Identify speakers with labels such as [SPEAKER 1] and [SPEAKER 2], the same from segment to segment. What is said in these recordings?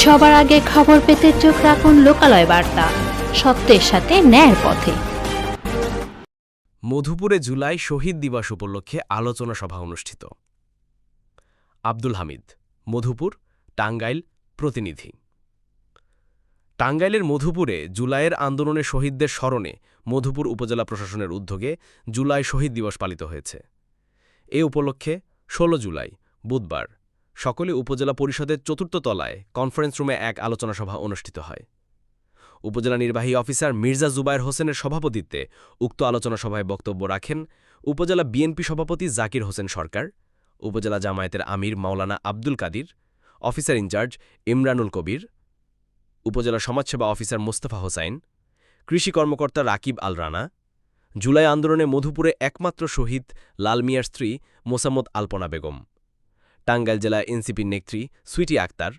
[SPEAKER 1] সবার আগে খবর পেতে চোখ রাখুন লোকালয় বার্তা। সত্যের সাথে ন্যায়ের পথে।
[SPEAKER 2] মধুপুরে জুলাই শহীদ দিবস উপলক্ষে আলোচনা সভা অনুষ্ঠিত। আব্দুল হামিদ, মধুপুর, টাঙ্গাইল প্রতিনিধি। টাঙ্গাইলের মধুপুরে জুলাইয়ের আন্দোলনে শহীদদের স্মরণে মধুপুর উপজেলা প্রশাসনের উদ্যোগে জুলাই শহীদ দিবস পালিত হয়েছে। এ উপলক্ষে ১৬ জুলাই, বুধবার সকলে উপজেলা পরিষদের চতুর্থ তলায় কনফারেন্স রুমে এক আলোচনা সভা অনুষ্ঠিত হয়। উপজেলা নির্বাহী অফিসার মির্জা জুবায়ের হোসেনের সভাপতিত্বে উক্ত আলোচনা সভায় বক্তব্য রাখেন উপজেলা বিএনপি সভাপতি জাকির হোসেন সরকার, উপজেলা জামায়াতের আমির মাওলানা Abdul Kadir, officer in charge Imranul Kabir, উপজেলা সমাজসেবা অফিসার মোস্তফা হোসাইন, কৃষি কর্মকর্তা রাকিব আল রানা, জুলাই আন্দোলনে মধুপুরে একমাত্র শহীদ লাল মিয়ার স্ত্রী মোসাম্মদ আলপনা বেগম। টাঙ্গাইল জেলা এনসিপির নেত্রী সুইটি আক্তার,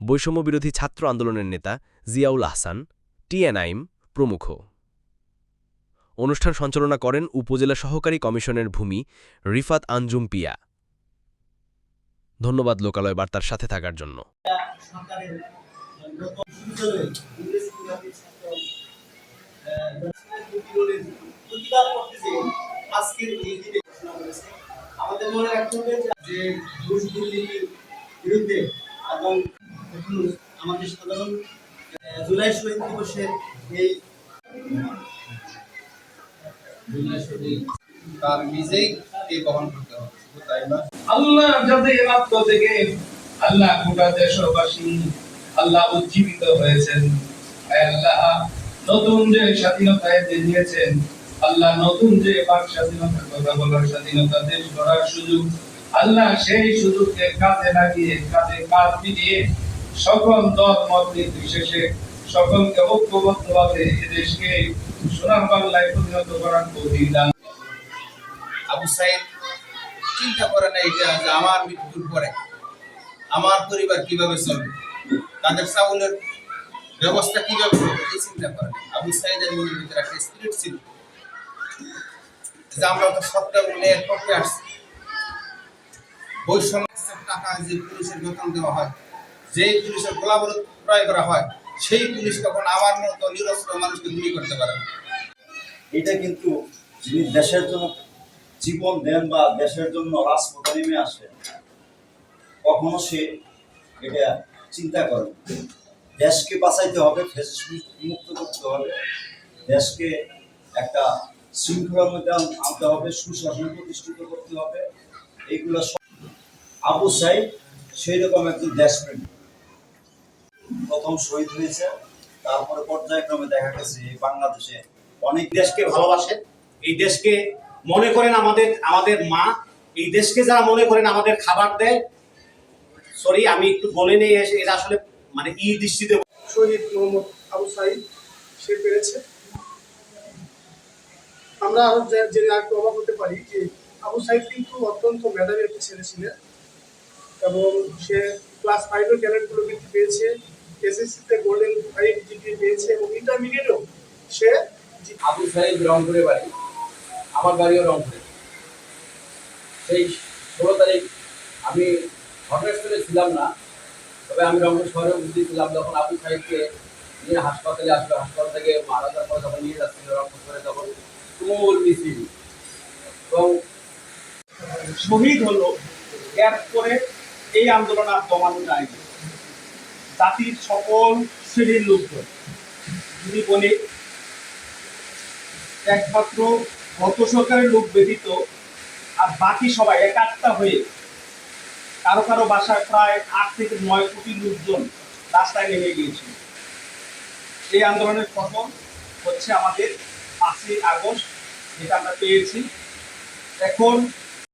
[SPEAKER 2] বৈষম্যবিরোধী ছাত্র আন্দোলনের নেতা জিয়াউল আহসান টিএনআইম প্রমুখ। অনুষ্ঠান সঞ্চালনা করেন উপজেলা সহকারী কমিশনের ভূমি রিফাত আঞ্জুম পিয়া। ধন্যবাদ লোকালয় বার্তার সাথে থাকার জন্য।
[SPEAKER 3] আমাদের মনে রাখতে হবে যে বিরুদ্ধে এবং আমাদের সাধারণ জুলাই শহীদ দিবসের এই
[SPEAKER 4] তার নিজেই বহন করতে হবে
[SPEAKER 5] আল্লাহ থেকে আল্লাহ গোটা দেশবাসী, আল্লাহ উজ্জীবিত হয়েছেন। আল্লাহ, নতুন যে স্বাধীনতা দিয়েছেন আল্লাহ নতুন যে বাক স্বাধীনতার কথা বলার স্বাধীনতা দেশ গড়ার সুযোগ আল্লাহ সেই সুযোগকে কাজে লাগিয়ে কাজে কাজ মিলিয়ে সকল দল, মত নির্বিশেষে সকলকে ঐক্যবদ্ধভাবে এদেশকে সোনার বাংলায় পরিণত করার দান।
[SPEAKER 4] আবু সাইদ, চিন্তা করে না এটা যে আমার মৃত্যুর পরে আমার পরিবার কীভাবে চলবে? তাদের চাউলের ব্যবস্থা কীভাবে এই চিন্তা করে। আবু সাইদের মনের ভিতরে একটা স্পিরিট ছিল যে আমরা তো মিলে এক পক্ষে আসছি। করা
[SPEAKER 6] এটা কিন্তু যিনি দেশের জন্য জীবন দেন বা দেশের জন্য রাজপথে নেমে আসেন কখনো সে এটা চিন্তা করেন দেশকে বাঁচাইতে হবে মুক্ত করতে হবে, দেশকে একটা শৃঙ্খলার মধ্যে আনতে হবে, সুশাসন প্রতিষ্ঠিত করতে হবে, এইগুলো আবু সাইদ সেই রকম একজন দেশপ্রেমী প্রথম শহীদ হয়েছে, তারপরে পর্যায়ক্রমে দেখা গেছে বাংলাদেশে অনেক
[SPEAKER 7] দেশকে ভালোবাসেন এই দেশকে মনে করেন আমাদের আমাদের মা, এই দেশকে যারা মনে করেন আমাদের খাবার দেয়, সরি, আমি একটু বলে নেই এটা আসলে মানে ই দৃষ্টিতে
[SPEAKER 8] শহীদ মোহাম্মদ আবু সাইদ, সে পেরেছে। আমরা আরও জেনে আর অবাক হতে পারি যে আবু সাইদ কিন্তু অত্যন্ত মেধাবী একটা ছেলে ছিলেন। এবং সে ক্লাস ফাইভের ক্যারেটগুলো কিন্তু পেয়েছে। এসএসসিতে গোল্ডেন ফাইভ জিপি পেয়েছে এবং ইন্টারমিডিয়েটেও সে
[SPEAKER 9] আবু সাইদ রংপুরে বাড়ি। আমার বাড়িও রংপুরে। সেই ষোলো তারিখ আমি ঘটনাস্থলে ছিলাম না তবে আমি রংপুর শহরে ছিলাম যখন আবু সাইদকে নিয়ে হাসপাতালে আসলো। হাসপাতাল থেকে মারা যাওয়ার পর যখন নিয়ে যাচ্ছিল রংপুর শহরে তখন তুমুল মিছিল। এবং
[SPEAKER 7] শহীদ হলো এরপরে এই আন্দোলন আর দমানো যায়নি। জাতির সকল শ্রেণির লোকজন যদি বলি একমাত্র গত সরকারের লোক ব্যতীত আর বাকি সবাই একাত্তা হয়ে কারও কারও বাসায় প্রায় আট থেকে নয় কোটি লোকজন রাস্তায় নেমে গিয়েছিল। এই আন্দোলনের প্রথম হচ্ছে আমাদের পাঁচই আগস্ট, যেটা আমরা পেয়েছি। এখন